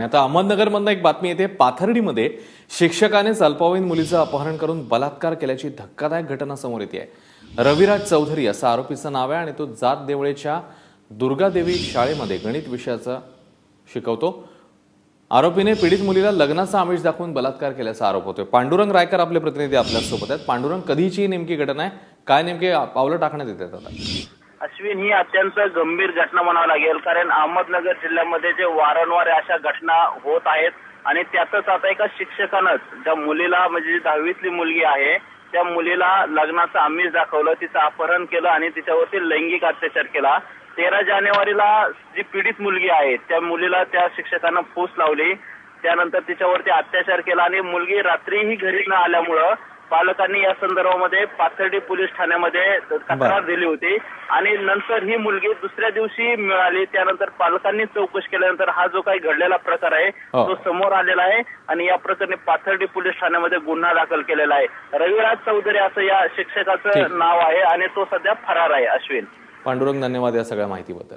आता अहमदनगरमधनं एक बातमी येते. पाथर्डीमध्ये शिक्षकानेच अल्पवयीन मुलीचं अपहरण करून बलात्कार केल्याची धक्कादायक घटना समोर येते. आहे रविराज चौधरी असं आरोपीचं नाव आहे आणि तो जात देवळेच्या दुर्गादेवी शाळेमध्ये गणित विषयाचं शिकवतो. आरोपीने पीडित मुलीला लग्नाचा आमिष दाखवून बलात्कार केल्याचा आरोप होतोय. पांडुरंग रायकर आपले प्रतिनिधी आपल्यासोबत आहेत. पांडुरंग कधीची नेमकी घटना आहे? काय नेमके पावलं टाकण्यात येतात आता? अश्विन ही अत्यंत गंभीर घटना म्हणावं लागेल. कारण अहमदनगर जिल्ह्यामध्ये जे वारंवार अशा घटना होत आहेत आणि त्यातच आता एका शिक्षकानंच ज्या मुलीला म्हणजे जी दहावीतली मुलगी आहे त्या मुलीला लग्नाचं आमिष दाखवलं तिचं अपहरण केलं आणि तिच्यावरती लैंगिक अत्याचार केला. तेरा जानेवारीला जी पीडित मुलगी आहे त्या मुलीला त्या शिक्षकानं फूस लावली. त्यानंतर तिच्यावरती अत्याचार केला आणि मुलगी रात्रीही घरी न आल्यामुळं पालकांनी या संदर्भामध्ये पाथर्डी पोलीस ठाण्यामध्ये तक्रार दिली होती आणि नंतर ही मुलगी दुसऱ्या दिवशी मिळाली. त्यानंतर पालकांनी चौकशी केल्यानंतर हा जो काही घडलेला प्रकार आहे हो. तो समोर आलेला आहे आणि या प्रकरणी पाथर्डी पोलीस ठाण्यामध्ये गुन्हा दाखल केलेला आहे. रविराज चौधरी असं या. शिक्षकाचं नाव आहे आणि तो सध्या फरार आहे अश्विन. पांडुरंग धन्यवाद या सगळ्या माहितीबद्दल.